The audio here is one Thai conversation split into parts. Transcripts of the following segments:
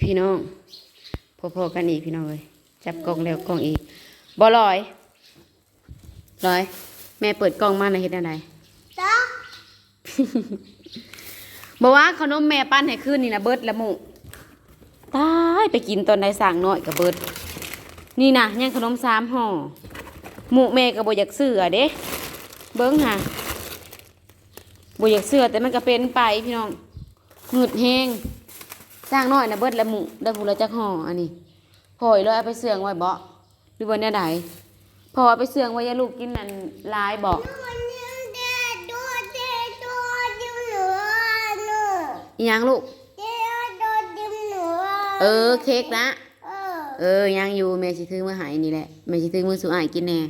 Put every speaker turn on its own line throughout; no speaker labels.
พี่น้องพอๆกันอีกพี่น้องเลยจับกล่องแล้วกล่องอีกบ่ลอยลอย แม่เปิดกล่องมาในะเฮ็ดอะไร
จ้า
บอกว่าขนมแม่ปั้นให้ขึ้นนี่นะเบิดละหมูตายไปกินตอนใดสั่งน้อยกับเบิดนี่นะยังขนมสามห่อหมูแม่ก็บ่อยากซื้ออะเด้เบิ้งค่ะบ่อยากซื้อแต่มันก็เป็นไปพี่น้องหงุดแฮง สร้างน้อยนะเบิดละหมูได้ผู้ละจักห่ออันนี้พอยเลยเอาไปเสื่องไว้เบ่หรือว่าแนวใดพอเอาไปเสื่องไว้ยาลูกกินนั่นลายบ่
วันนี้เด็ดดูเด็มหนูหนู
อีหยังลูก
เด็ดดูดิมหนู
เออเค้กนะ
เออ
ยังอยู่แม่สิถือมาใหายนี่แหละแม่สิถือมือสู่อ้ายกินแน่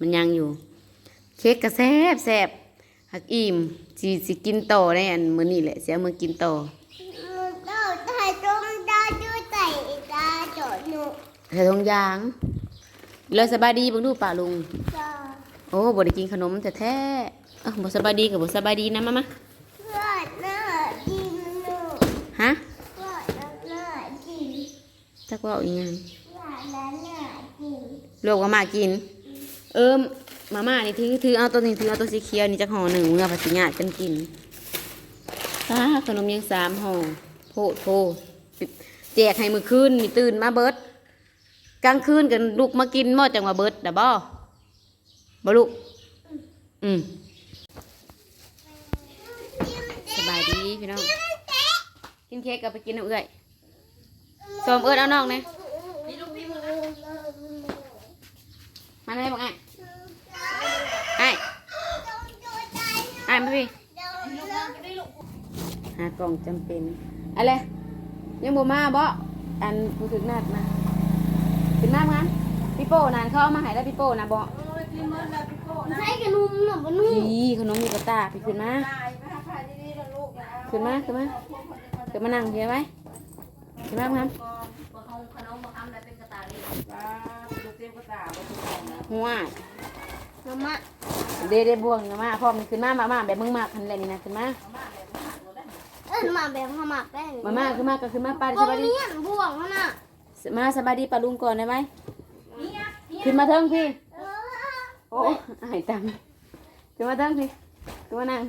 มันยังอยู่ เค้กก็แซบแซบหักอิ่มสิสิกินต่อได้อันมื้อนี้แหละเสิเอามือกินต่อ
เราถ่ายตรงดาดูใส่ตาจดหนู
ใส่ทงยางแล้วสบายดีเบิ่งดูป่าลุง
จ้า
โอ้บ่ได้กินขนมแท้ๆเอ้าบ่สบายดีก็บ่สบายดีนะมามา
เพื่อนหน้าดิมหนู
ฮะ
เพื่อนหน้าดิม
จักว่าอีหยัง
เพื่อนหน้าดิม
ลวกมาม่ากิน เอิมมาม่านี่ถือถือเอาตัวนี้ถือเอาตัวสีเขียวนี่จักห่อหนึ่งเมื่อภาษีญาติกันกินตาขนมยังสามห่อโพดโพแจกให้มือคืนนี่ตื่นมาเบิด กลางคืนกันลูกมากินหม้อจังว่าเบิดดับบ่บ่ลูกอืมสบายดีพี่น้องกินเค้กกับไปกินน้ำเอื้อยสมเอื้อยเอาน้องเนี่ยมาเลยบอกไอ้ไอ้ไอ้มาพี่หากล่องจำเป็นอะไรยังบ่มาบ่อันผู้ถึกนัดนะขึ้ นมาพันพี่โป้นานเขาเอามาให้แล้วพี่โป้นะบ่
ใช้กระนุ่มหนูบนุ่ม
พี่ขนมมีกระตาพี่ขึ้นมาขึ้นมาขึ้นมาขึ้นมานั่งเพียไว้ขึ้นมาพันหัว
น้ำมะ
เดเดบวงนะมาพร้อมขึ้นมามามาแบบมึงมากคันแหละนี่นะขึ้นมา
เอิ้นมาแบบขมักแป้ง
มามาขึ้นมาก็ขึ้นมาป้า
บ่
สบายดี
เมียนบ่วงเขาน่ะ
มาสบายดีป้าลุงก่อนได้ไหมขึ้นมาเทิงพี่
เออ
โอ้ยอายตังขึ้นมาตั้งสิขึ้นมานั่ง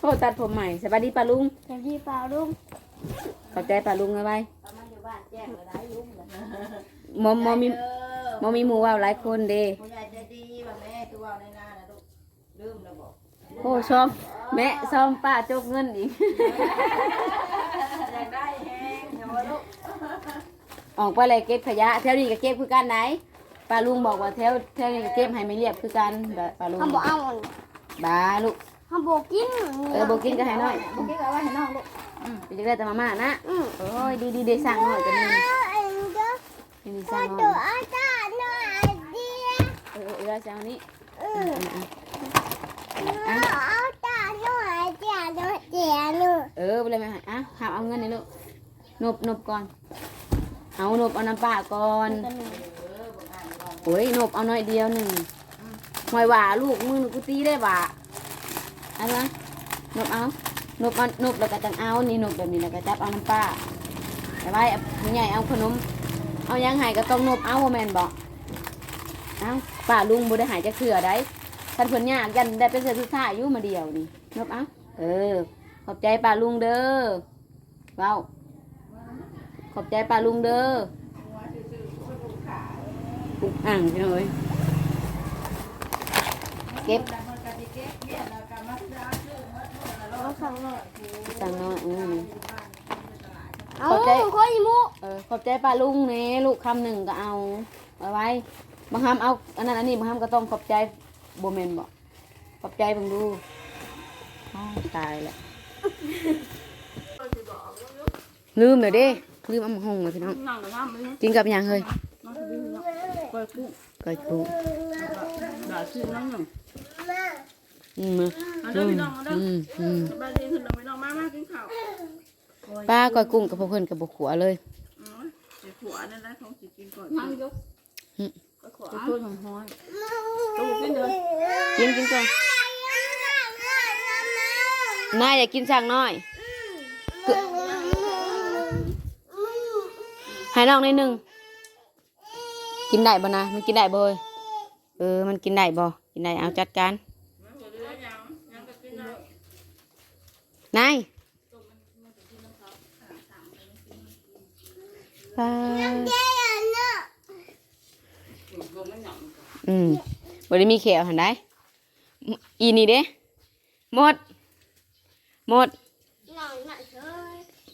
โอ้ตัดผมใหม่สวัสดีป้าลุง
แต่ที่เปล่าลุง
ขอบใจป้าลุงเอาไว้มอมมอมีมอมีหมูว่าวหลายคนเด้
ผู้ใหญ่ใจดีว่าแม่คือว่าในนานะลูกลืมแล้วบอก
โอ้ชอมแม่ชอมป้าจกเงินอีก
อยากได้แฮงเดี๋ยวลูก
ออกไปเลยเก็บขยะแถวนี้ก็เก็บคือกันไหนป้าลุงบอกว่าแถวแถวนี้ก็เก็บให้ไม่เรียบคือกันแบบป้าลุง
เขาบอกเอาอัน
บ้าลูก
เขาบอกกิน
เออโบกินก็ให้น้อย
บุกี้เอาไว้ให้น้องลูก
อืมไปจะได้แต่มาม่านะ
อืม
โอ้ยดีดีๆได้สั่งหน่อยกันนี่
อันก็
ดีๆสั่งหน่
ตั
อ
วยอาจารย์หน่อยเดีย
เออเออเออสั่งอันนี้
อื
อื
ม
มอืม
เอาจานหน่อยจานหน่อยเจียหน่อย
เออไปเลยไหมอะหาเอาเงินนี่ลูกนบนบก่อน เอานบเอาน้ำปลาก่อน โอ้ยนบเอาน้อยเดียวหนึ่งหอยหว่าลูกมือกูตีได้หว่าอะไรนบเอานบเอานบแล้วก็จังเอานี่นบแบบนี้แล้วก็จับเอาน้ำปลาแต่ว่าใหญ่เอาขนม เอายังไห้ก็ต้องนบเอาแมนบอกเอาป้าลุงบ่ได้หายจะเขื่อได้ท่านเพิ่นยากยันได้เป็นเสือสุดท้ายอยู่มาเดียวนี่นบเอาเออ ขอบใจป้าลุงเด้อเว้า ขอบใจป้าลุงเด้ออุกอ่างพี่น้อยเก็บ
เอาสั่งหน่อย
สั่งน้อยอืม
เอา
ขอบใจ
คนอีมุ
เออขอบใจป้าลุงเน่ลูกคำหนึ่งก็เอาเอาไว้บางคำเอาอันนั้นอันนี้บางคำก็ต้องขอบใจโบเมนบอกขอบใจเบังดูอ้าวตายแล้วลืมเลยเด้ ลืมเอามาหงเลยพี่น้อง
น้องกับน้ำมัน
กินกับหยังเฮ้ย
น้องคือน้องปล่อยกุ้ง
ก้อยกุ้ง
ด่าชื่อน้องหนึ่ง
อืม
มาเด้อพี่น้องมาเด้อ
อืมอืม
สบายดีขึ้นน้องพี่น้องมามากินข้าว
ป้าก้อยกุ้งกับพ่อเพื่อนกับบกขัวเลย
อ๋อเดี๋ยวผัวนั่นแหละเขาสิกินก่อนนั่งยก
อืม
ก็ขวาช่วยของห้อยลูกกินเด้อ
กินกินก่อนนายอยากกินสั่งน้อย
ม
ให้น้องนิดนึง กินได้บ่นะมันกินได้บ่เอ้ยเออ มันกินได้บ่กินได้เอาจัดการนายปอืมบ่ได้มีแขวหันได้อีนี่เด้หมด หมด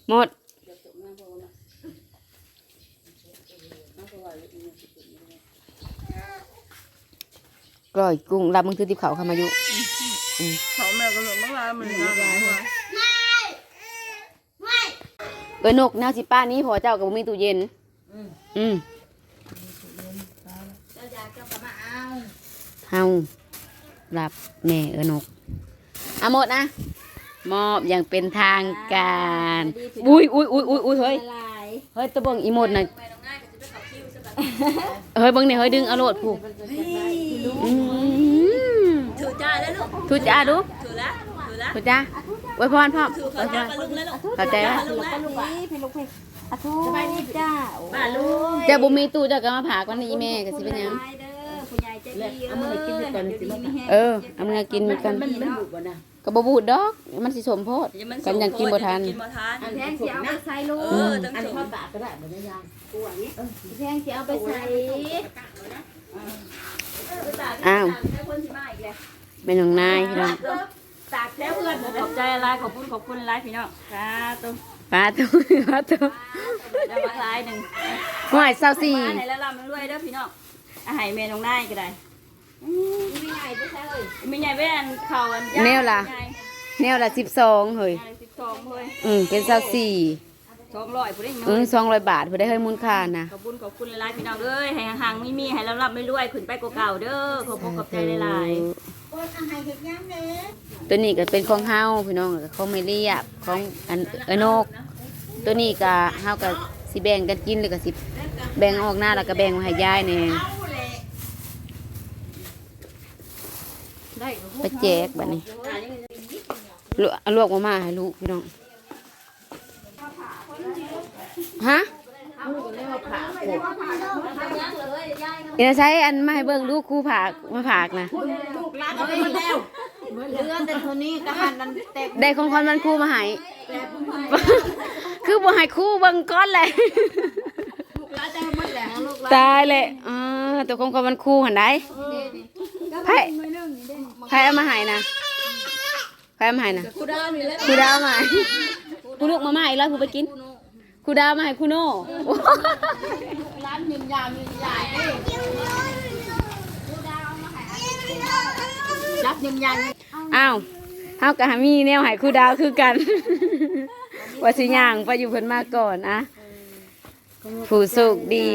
ห
มด กล้อยกุ้งรับมันคือติบเขาวเข้ามาอยู่
เขาแม่ก็เหลือมากลายมันน่ารัก
ไม่
เอ้ยนกแนวสิป้านี้พอเจ้ากับมีตู้เย็น อืมเฮารับแม่เอ้ยนกเอาหมดนะมอบอย่างเป็นทางการ อุ้ยอุ้ยอุ้ยอุ้ยอุ้ยเฮ้ย
ลาย
เฮ้ยตะเบิงอีหมดน่ะ เฮ้ยเบิงเนี่ยเฮ้ยดึงเอาโลดผูกอืม
ถือจ้าแล้วลูก
ทุจ้าดู
ถือละถือละ
ทุจ้าไว้พรพ่อ
ถือ
ไว้
ข้าว
พ
จ้ารปลาลุงแล้วลูก
เข้าใจไหม
ลูกละ
นี่พี่ลูกพี่อะทุสบายดีจ้า
ปลาลุง
เจ้าบุมีตู้เจ้าก็มาผ่ากันนี่แม่ก็สิเป็นหยัง
เด้อผู้ใหญ่ใจดีเออกินก่อนสิมา
เออเอามือกินกันก็บ่บูดดอก มันสิสมโพดกันยังกินบ่ทัน
กินบ่ทัน
แพงสิเอาไปใส่ลูก
เออจัง
อัน
สิ
นี้ทอดปากก็ได้เหมือนยางกูอันนี้
แพงสิเอาไปใส่
อ้าว
ให้คนสิมาอีกแล้ว
แม่น้องนายพี่น้อง
ตากแล้วเพื่อนขอบใจหลายขอบคุณขอบคุณหลายพี่น้องสาธุ
ป้าตู้ป้าตู้
แล้วมาหลายหนึ่ง
ห่วยเศร้าสี่
มาไหนแล้วลำรวยเด้อพี่น้องอาหารเมนของนายก็ได้
ไม่ใหญ่ไปใส่เลย
มีใหญ่แว่นเข่าอัน
แนวล่ะแนวละสิบสองเฮ้ย
สิบสองเฮ้ย
อืมเป็นเศร้าสี่
สองร้อยผู้ได้
เออสองร้อยบาทพอได้เฮ้ยมูลค่านะ
ขอบคุณขอบคุณหลายๆพี่น้องเอ้ยให้ห่างๆไม่มีให้รับรับไม่รวยขึ้นไปกว่าเก่าเด้อขอบคุณขอบใจหลาย
โอ้ยอาหารเห็ดย่างเด้อ
ตัวนี้ก็เป็นของเฮาพี่น้องก็ของไม่เรียบของอันเอนก ตัวนี้ก็เฮาก็สิแบ่งกันกินเลยก็สิแบ่งออกหน้าแล้วก็แบ่งมาให้ยายแหน่ไปแจกบัดนี้ลวกเอาลวกมาม่าให้ลูกพี่น้อง ฮะเดี๋ยวใช้อันมาให้เบิ่งลูกครูผากมาผากนะ
เรื่องแต่คนนี้ก็หันนั้นแตก
ได้ของคนมันครูมาให้คือบ่ให้ครูเบิ่งก้อนเลยตายเลยอ่าตัวของคนมันครูหันได้ไพ่ไพ่เอามาให้นะไพ่เอามาให้นะครูดาวนี่แหละครูดาวมาให้ครูลูกมาใหม่แล้วครูไปกิน ครูดาวมาให้ครูโน่
ร้านยินยามยินยายรับยินยาม
อ้าวเฮากับมีแนวให้ครูดาวคือกันว่าสิย่างไปอยู่เพิ่นมาก่อนอะผู้โชคดี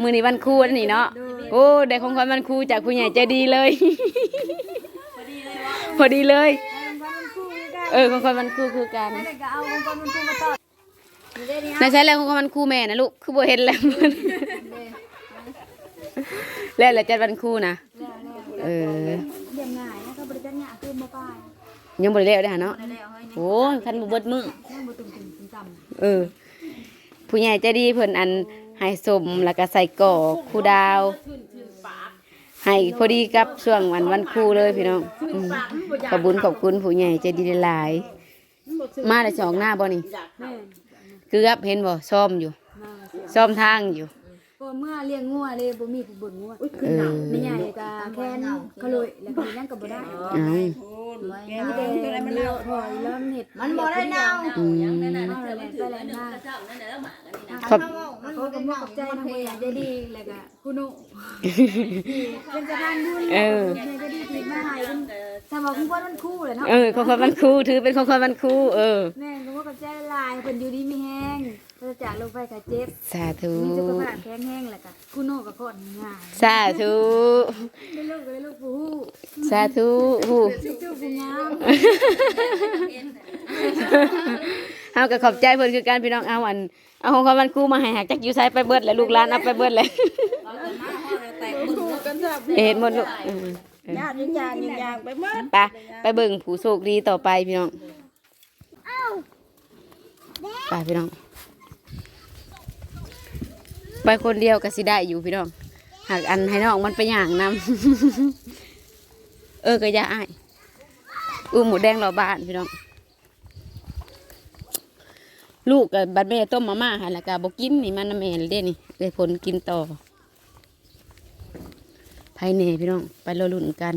มือนี้วันครูแล้วนี่เนาะโอ้ได้ของขวัญวันครูจากผู้ใหญ่ใจดีเลย พอดีเลย เออของขวัญวันครูคือกัน
นา
ยใช้แล้วของขวันครูแม่นะลูก คือบเห็นแล้วแล้วแล้วจัดวันครูนะเออ
ยงง่ายนะก็บริจาคง่ายคือมาป้าย
ยังบ่ได้แล้วเด้อหาเนาะโอ้ยคันบ่เบิดมื้อ
นั่งบ่ตึง
เออ ผู้ใหญ่ใจดีเพิ่นอันให้สมแล้วก็ใส่กรอกครูดาวให้พอดีกับช่วงวันวันครูเลยพี่น้องขอบคุญขอบคุณผู้ใหญ่ใจดีหลาย มาได้สองหน้าบ่นี่ กือบเห็นบ่ซ่อมอยู่ซ่อมทางอยู่
ก็เมื่อเลี้ยงงัวเลยบ่มีผู้เบิ่งงัว
เออ
ไม่ใหญ่ก็แค่นเขาเลยแล้วก็ยังก็บ่ได้
เอา
มีแต่เลี้ยวถอยแล้วเน็ต
มันบ่ได้เน่า
อืม
เอาแหละไปแหละหน้า
ขอบ
เขาก็บอกใจทางผู้ใหญ่ใจดีแล้วก็คุณโนเป็นสะพานบุญ
เออ
ผู้ใหญ่ใจดีที่มาให้เป็นสมองคุณพ่อมันคู่เลยเนาะ
เออของคนวันครูถือเป็นของคนวันครูเออ
แม่ก็ว่ากับใจลายเพิ่นอยู่ดีมีแห้ง เพิ่นจากลงไปก็เจ็บ
สาธุ
มีสุขภาพแข็งแรงแล้วก็คุณโนก็คลอดง่าย
สาธุ
ได้ลูกก็ได้ลูกผู้ฮู้
สาธุฮู้
จู้ผู้งาม
เฮาก็ขอบใจเพิ่นคือการพี่น้องเอาอัน เอาของความวันครูมาให้หักจักอยู่ไสไปเบิดแล้วลูกหลานเอาไปเบิดเลยเฮ็ดหมดลูกเออเออ
ญาติยินยางยินยางไปหมด
ไปไปเบิ่งผู้โชคดีต่อไปพี่น้องไปพี่น้อง ไปคนเดียวก็สิได้อยู่พี่น้อง หากอันให้น้องมันไปย่างนำเออก็อย่าอ้ายอู้หมูแดงรอบ้านพี่น้อง ลูกกับบัดแม่ต้มมาม่าหันแล้วก็บกกินนี่มันน่ะแม่เด้นี่เลยผลกินต่อภายในพี่น้อง ไปรอลุ่นกัน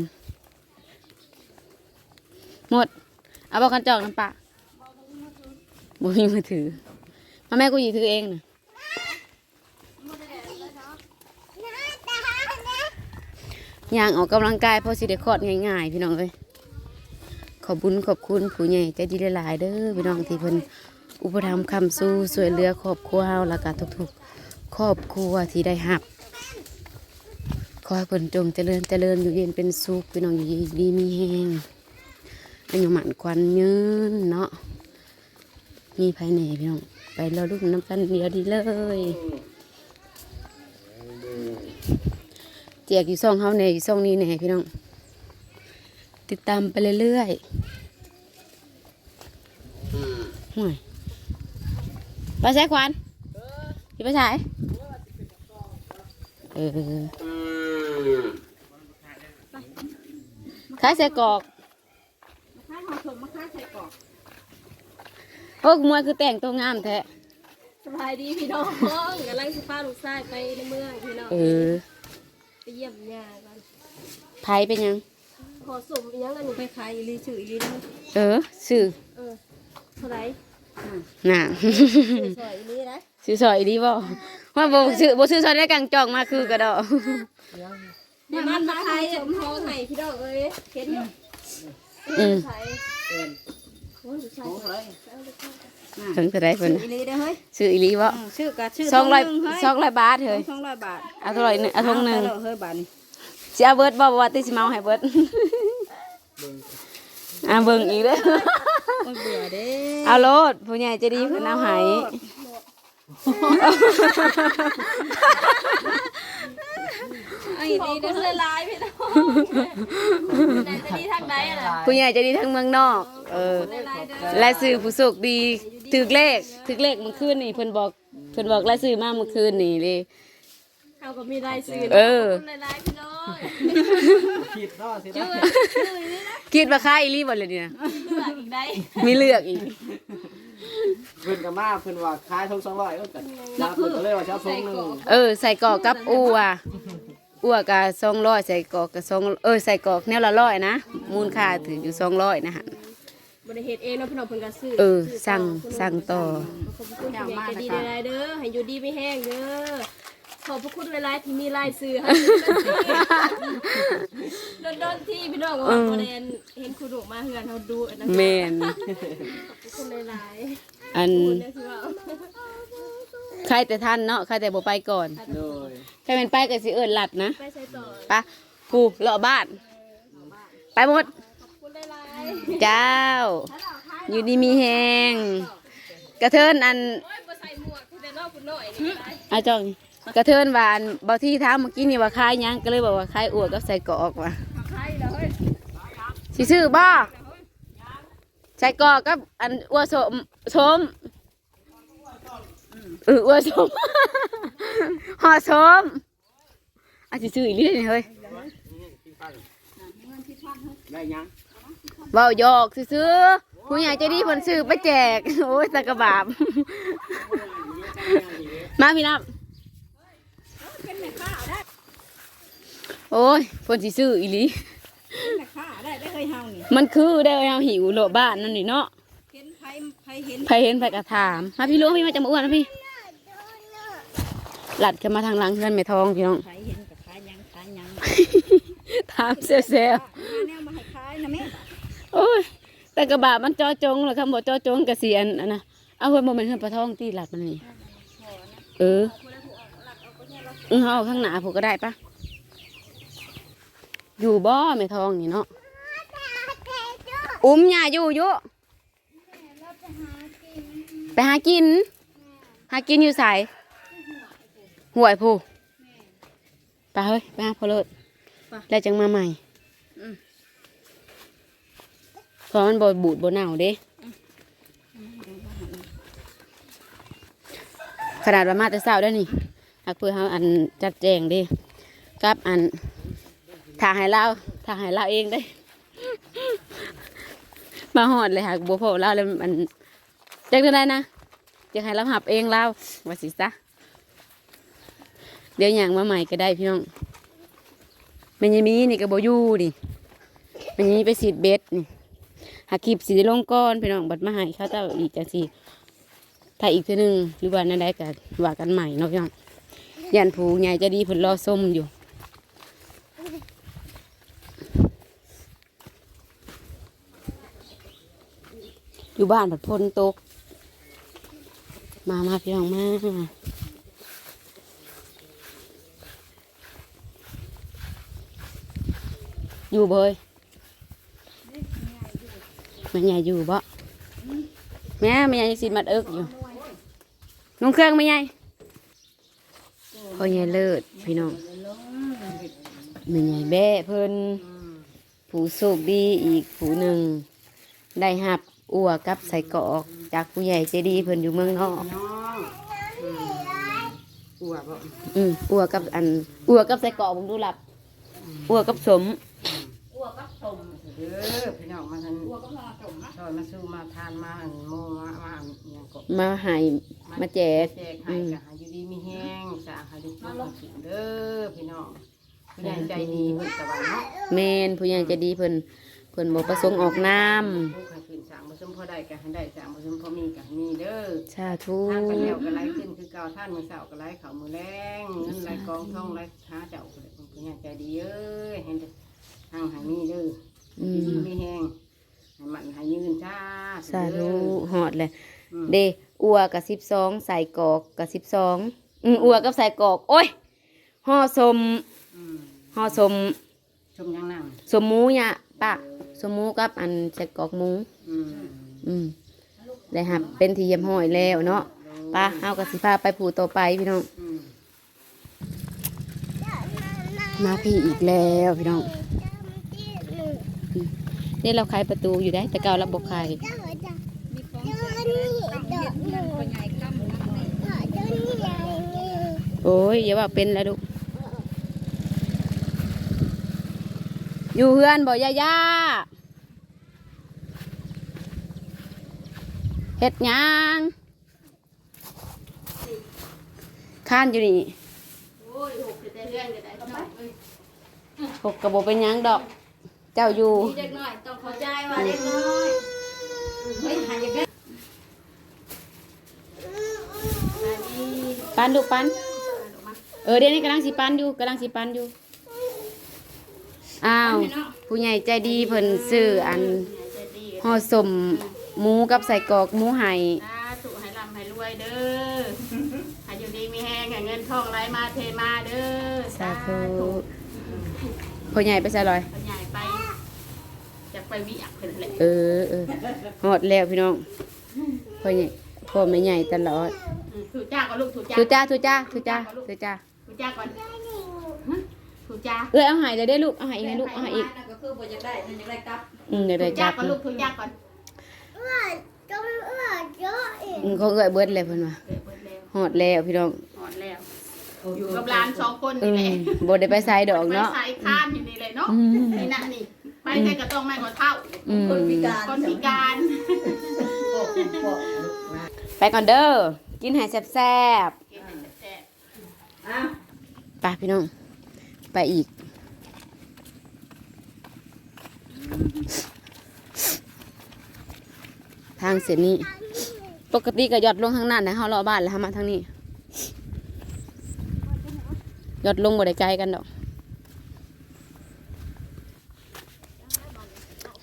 หมด เอาบอกกันจอกน้ำปลาบ่มีมือถือมาแม่กูหยิบถือเองนะ ย่างออกกำลังกายเพราะสิได้คอดง่ายๆ พี่น้องเอ้ยขอบบุญขอบคุณผู้ใหญ่ใจดีหลายๆเด้อพี่น้องที่เพิ่นอุปถัมภ์คำสู้สวยเหลือครอบครัวเฮาแล้วก็ทุกๆครอบครัวที่ได้หับขอให้เพิ่นจงเจริญเจริญอยู่เย็นเป็นสุขพี่น้องอยู่ดีมีแห้งอายุหมันควันยืนเนาะมีภายในพี่น้องไปรอลูกน้ำกันเดียวดีเลย แจกอยู่ซ่องเฮาแหน่อยู่ซ่องนี้แหน่พี่น้อง ติดตามไปเรื่อยๆห่วยไปใช้ควันอยู่ไปใช้เออขายใส่กรอก
ข้าวหอมมะข้าวใส่กรอก
โอ้มวยคือแต่งตัวงามแท้
สบายดีพี่น้องกำลังสิพาลูกชายไปในเมืองพี่น้อง
เออ
ไป เยี่ยมย่ากัน
ไผเป็นหยัง
ขอสมอีหยังอันนี้ไปขายอีหลีชื่ออีหลีนะ
เออซื้อ
เออเท่าไหร่
น่ะ
สวยอีหลีนะ
ซื้อซอยดีบ่ว่าบ่ซื้อบ่ซื้อซอยได้กังจองมาคือกระดอก
เนี่ยมันมาขายสมทองให้พี่น้องเอ้ยเห็นอยู่
อืม
ใส่โอ้ยลูกชาย
ถึงจะได้เพิ่น
อีหลีเด้อเฮ้ย
ซื้ออีหลีบ่
ชื่อกะชื่อ
สองร้อย
ทหนึ่เฮ้ย
สองร้อยบาทเฮ้ย
สองร้อยบาท
เอาเท่าไหร่หนึ่งเอาทงหนึ่ง
เาเฮ้ยบาทนี่
สิเอาเบิดบ่บ่ว่าติสิเมาให้เบิดอ่าเบิ่งอีกเด้อ
โอ้ยเบื่อเด้
เอาโลดผู้ใหญ่ใจะดีเพิ่นเอาให้
ไอ้นี่เด้อละลายพี่น้องไหนจะดีทางใดอะล่ะ
ผู้ใหญ่ใจะดีทั้งเมืองนอก เออ
ละลายเด้อ
รายชื่อผู้โชคดี ถึกเลขถึกเลขเมื่อคืนนี่เพิ่นบอกเพิ่นบอกรายชื่อมาเมื่อคืนนี่เลย
เขาก็มีรายซื้อ
เออ
ละลายพี่น้อง
ผิดเนาะสิ
ชื่
นะ
อ
คิดว่าค่ายอีหลีบ่เลยเนี่ย
เลือกอีกได้
มีเลือกอีก
เพิ่นก็มาเพิ่นว่าขายทง200เอ้ยกันแล้วเพิ่นก็เลยว่าจะเอาทงหนึง
เออ ใส่กรอกกับอัวอัวกับสองร้อยใส่กรอกกับสองเออใส่กรอกแนวละร้อยนะมูลค่าถืออยู่สองร้อยนะฮะ
บริเหตุเองเนาะพี่น้องเพิ่นก็ซื้อ
เออ
ซื้
สั่ง
ต่อ
สั่งต่อ
ขอบคุณผู้ใหญ่ใจดีหลายๆเด้อให้อยู่ดีไม่แห้งเด้อขอบพระคุณหลายๆที่มีรายซื้อให้โดนโดนๆที่พี่น้องว่าบ่ได้เห็นคุณหนูมาเฮือนเฮาดูอันนั้น
แมน
ขอบคุณหลาย
อัน
ๆคุณเนี่ยสิว่า
ใครแต่ท่านเนาะใครแต่บ่ไปก่อน
โดย
ใครเป็นไปก็สิเอิ้นหลัดนะ
ไปใช้ต่อ
ไปะกูเลาะบ้าน ไปหมด เจ้า อยู่ดีมีแหงกระเทินอัน
โอ้ยบ่ใส่หมวกแต่นอกคุณน้อยนี่ได้
อาจองกระเทินว่าอันบาที่ท้าเมื่อกี้นี่ว่าคายยังก็เลยบอกว่าคายอัวกับใส่กอกว่ะ
ใช่แล้วเฮ้ย
สิซื้อบ่ใส่กอกกับอันอัวสมสมเอออัวสมห่อสมอาจสิซื้ออีกเรื่อยเฮ้ย
ได้ยัง
เบาหยอกซื้อๆผู้ใหญ่ใจดีเพิ่นซื้อไปแจก โอ้ยตะกะบาบ มาพี่น้ำโอ้ยเพิ่นสิซื้ออีหลี
ค่าได้ได้เคยเฮานี่
มันคือได้เอาหิวโลบ้านนั่นนี่เนาะ
เห็นไผไผเห็น
ใครเห็นใครกระถามมาพี่รู้พี่มาจำอ้วนนะพี่ หลัดกันมาทางหลังเพื่อนไม่ทองพี่น้อง
ไผเห็นกับขายหยังขายหยัง
ถามเซลเซล
มาแนวมาให้ขายนะแม่
โอ้ย แต่กระบะมันจอจงเหรอคำบอกจอจงกระเสียนอันนะเอาเพื่อนโมเมนต์เพื่อนปลาทองตีหลัดมันนี่เออเออเอาข้างหน้าผมก็ได้ปะอยู่บ่ไม่ทองนี่เนาะอุ้มยาอยู่อยู่ไปหากิน หากินอยู่ใสห่วยผู้ไปเฮ้ยไปหาพอเลิศแล้วจังมาใหม่ เพราะมันบดบูดบดหนาวเด้ขนาดว่ามาแต่เช้าได้นี่หักเพื่อเขาอันจัดแจงเดิกับอันถ่าให้เราถ่าให้เราเองได้ มาหอดเลยหักบัวโผล่าเลยมันจักได้นะจะให้เราหับเองเราว่าสิซะเดี๋ยวอย่างมาใหม่ก็ได้พี่น้องมันยังมีนี่กับโบยูนี่มันยังมีไปสีดเบ็ดนี่ หาคลิปสีลงก้อนพี่น้องบัดมาให้เขาเจ้าอีกจังสีถ้าอีกทีหนึ่งหรือว่านั่นได้ก็ว่ากันใหม่เนาะพี่น้องยันผูใหญ่จะดีผลรอส้มอยู่อยู่บ้านผัดพลตก มามาพี่น้องมาอยู่เบย แม่ใหญ่อยู่บ่แม่แม่ใหญ่ยังสิมัดเอิกอยู่นุ่งเครื่องแม่ใหญ่พ่อใหญ่เลิศพี่น้องแม่ใหญ่แบ่เพิ่นผู้โชคดีอีกผู้หนึ่งได้หับอัวกับใส่กรอกจากผู้ใหญ่ใจดีเพิ่นอยู่เมืองนอก
องอืมอ้วกบ่
อืมอัวกับอันอัวกับใส่กอกผมดูหลับอัวกับสม
เด้อพี่น้องมาทันอ้วกก็มาจมนะซอยมาสู้มาทานมาอันโมมามาอันอิหยังก็
มาให้มาแจก
แจกให้ก็หาอยู่ดีมีแห้งสร้างให้ได้กินมากินเด้อพี่น้องผู้ใหญ่ใจดีเพิ่นตะวันเนาะ
เมนผู้ใหญ่ใจดีเพิ่นเพิ่นบ่ประสงค์ออกน้
ผู้ให้ขึ้นสร้างบ่สมพอได้ก็ให้ได้สร้างบ่สมพอมีก็ให้มีเด้อำ
สาธุ
ทานกันแล้วก็ไหลขึ้นคือเก่าท่านมือเสาก็ไหลเข่ามือแรงเงินไหลกองท่องไหลหาเจ้าก็เลยผู้ใหญ่ใจดีเอ้ยเห็นแต่ทางให้มีเด้อ
อื
ดี
ม
มีแห้งให้มันให้ยืนจ้า
สาธุฮอดเลย
อืม
เดอัวกับ12ใส่กรอกกับ12อืมอัวกับใส่กรอก โอ้ยห่อสม
อืม
ห่อสม
ชมยังนั่ง
สมหมูเนี่ยปะสมหมูกับอันใส่กรอกหมู
อืม
อืมได้ครับเป็นที่เยี่ยมห้อยแล้วเนาะไป้าเอากระสิพาไปผูต่อไปพี่น้อง
อืม
มาพี่อีกแล้วพี่น้องอืม นี่เราไขประตูอยู่ได้ แต่เก่าเราบอกไข
มีของใส่ต้องเฮ็ดเงินคนใหญ่กำนั่งนี่
โอ้ยอย่าว่าเป็นแล้วลูกอยู่เฮือนบ่ย่าย่าเฮ็ดหยังข้านอยู่นี่
โอ้ยหกแต่เรื่องก็ได้น้อยเอ้ย
หกกระบอกเป็นหยังดอกเจ้าอยู่
เด็กน้อยต้องเข้าใจว่าเด็กน้อยเฮ้ยหาอย่างนี้
ปันดูปันเออเดี๋ยวนี้กำลังสิปันอยู่กำลังสิปันอยู่อ้าวผู้ใหญ่ใจดีเพิ่นซื้ออันห่อสมหมูกับใส่กรอกหมูไห่
สาธุให้ร่ำให้รวยเด้อให้อยู่ดีมีแห้งให้เงินทองไหลมาเทมาเด้อ
สาธุผู้ใหญ่ไปใส่ลอย
พ่อใหญ่ ไปจะไปวิอักเพิ่นแหละ
เออเออหอดแล้วพี่น้องพ่อใหญ่พ่อไม่ใหญ่ตลอด
อืมถูกจ้าก่อนลูกถูกจ้า
ทุจ้าทุจ้าทุจ้าทุจ้า
ถูกจ้าก่อนฮะถูกจ้า
เอ้ยเอาใหายเลยได้ลูกเอาใหายอีกนะลูกเอาใหายอีก
ก็คือบ่อยากได้นั่นอยากได้กลับ
อืมเดี๋ยว
ถู
ได้
ก
จั
จ้า
บ
ก่อนลูกถูกจ้าก่อน
อืมเขาเอ้ยเบิดเลยเพิ่นว่า
เดี๋ยวเปิดแล้ว
หอดแล้วพี่น้อง
หอดแล้ว อยู่กับหลานสองคน
อื
นี่แห
ม
ละ
บ่ได้ไปใส่ดอก
ไป
เนาะ
ใส่ข้ามอยู่นี่เลยเนาะ
อืม
นี่นะนี่ ไปใส่กระต้องไม่หัวเท่า
อืม
คนพิการ
ไปก่อนเด้อกินให้แซ่บ
กินให้แซ่บ
ๆไปพี่น้อง ไปอีก ทางเส้นนี้ ปกติก็หยอดลงทางนั้นนะเฮารอบ้านแล้วเฮามาทางนี้หยอดลงบ่ได้ไกลกันดอก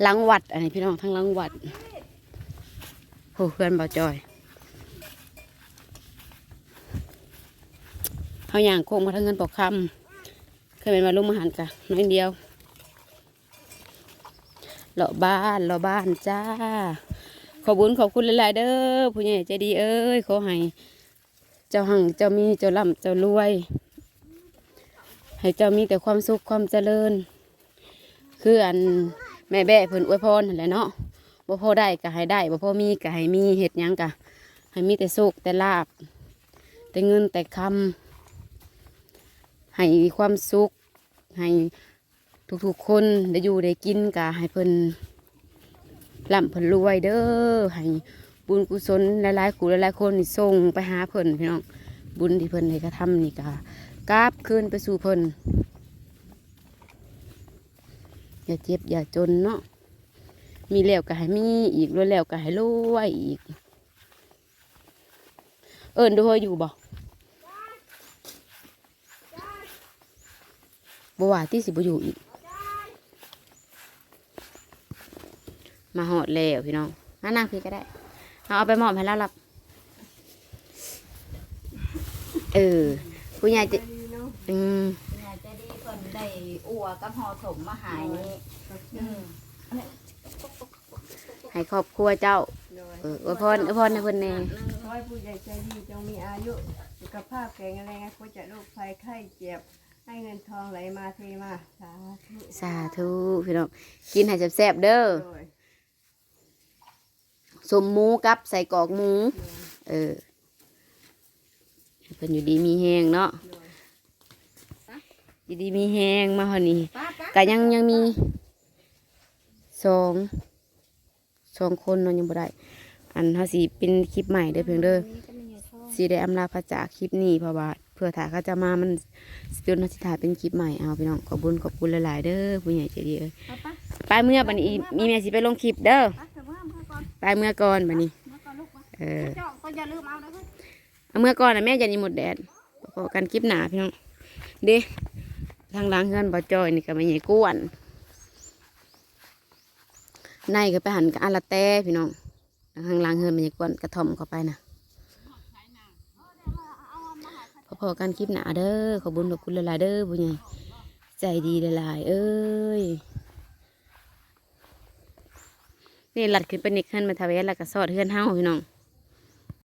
ลังวัด อันนี้พี่น้องทางลังวัดโหเพื่อนบ่าจอยเขาอย่างโค้งมาทางเงินปอกคำเคยเป็นมาลุมมาหันกะน้อยเดียวเลาะบ้านเลาะบ้านจ้า ขอบุญขอบคุณหลายๆเด้อผู้ใหญ่ใจดีเอ้ยขอให้เจ้าหังเจ้ามีเจ้าล่ำเจ้ารวย ให้เจ้ามีแต่ความสุขความเจริญ คืออัน แม่แบ่เพิ่นอวยพรนั่นแหละเนาะบ่พอได้ก็ให้ได้บ่พอมีก็ให้มีเฮ็ดหยังก็ให้มีแต่สุขแต่ลาบ แต่เงินแต่คให้ความสุขให้ทุกๆคนได้อยู่ได้กินกะให้เพิ่นร่ำเพิ่นรวยเด้อให้บุญกุศลหลายๆกูหลายๆคนนี่ส่งไปหาเพิ่นพี่น้องบุญที่เพิ่นได้กระทำนี่กะกราบคืนไปสู่เพิ่น อย่าเจ็บอย่าจนเนาะมีแล้วก็ให้มีอีกรวยแล้วก็ให้รวยอีก เอิญด้วยอยู่บ่บ่ว่าที่สิบอยู่อีก มาหอดแล้วพี่น้องมานั่งพี่ก็ได้เอาเอาไปมอบให้แล้วรับเออผู้ใหญ่จะอืม
ได้อัวกับห่อถมมาหายนี่อืม
ให้ครอบครัวเจ้าเอออวยพรอวยพรในเพิ่นแน่
ขอให้ผู้ใหญ่ใจดีจงมีอายุ สุขภาพแข็งแรงพ้นจากโรคภัยไข้เจ็บ ให้เงินทองไหลมาเทมาสาธุ
สาธุพี่น้องกินให้แซ่บๆเด้อ
โดย
สมหมูกับใส่กรอกหมู เออให้เพิ่นอยู่ดีมีแหงเนาะ อยู่ดีมีแหงมาหอนี้ก็ยังยังมีสองสองคนเนาะยังบ่ได้ อันเฮาสิเป็นคลิปใหม่เด้อเพียงเด้อสิได้อำลาพระจากคลิปนี้เพราะว่าเพื่อถ่ายเขาจะมามันสิจนเฮาสิถ่ายเป็นคลิปใหม่เอาพี่น้องขอบคุญขอบคุณหลายๆเด้อผู้ใหญ่ใจดีเอ้ยไปเมื่อบัดนี้มีแม่สิไปลงคลิปเด้อไปเมื่อก่อนบัดนี้เออ
เจ้าก็อย่าลืมเอานะเพิ่น
เอาเมื่อก่อนนะแม่ยันอีหมดแดดพอกันคลิปหนาพี่น้องเด้ ทางล้างเฮือนบ่จอยนี่ก็ไม่ใหญ่กวนในก็ไปหันกับอาละแต้พี่น้องทางล้างเฮือนไม่ใหญ่กวนกระท่อมเข้าไปนะพอๆกันคลิปหนาเด้อขอบุญขอบคุณหลายเด้อบุญใหญ่ใจดีหลายเอ้ยนี่หลัดขึ้นไปนิกเฮือนมาทาเวสแล้วก็สอดเฮือนเฮาพี่น้อง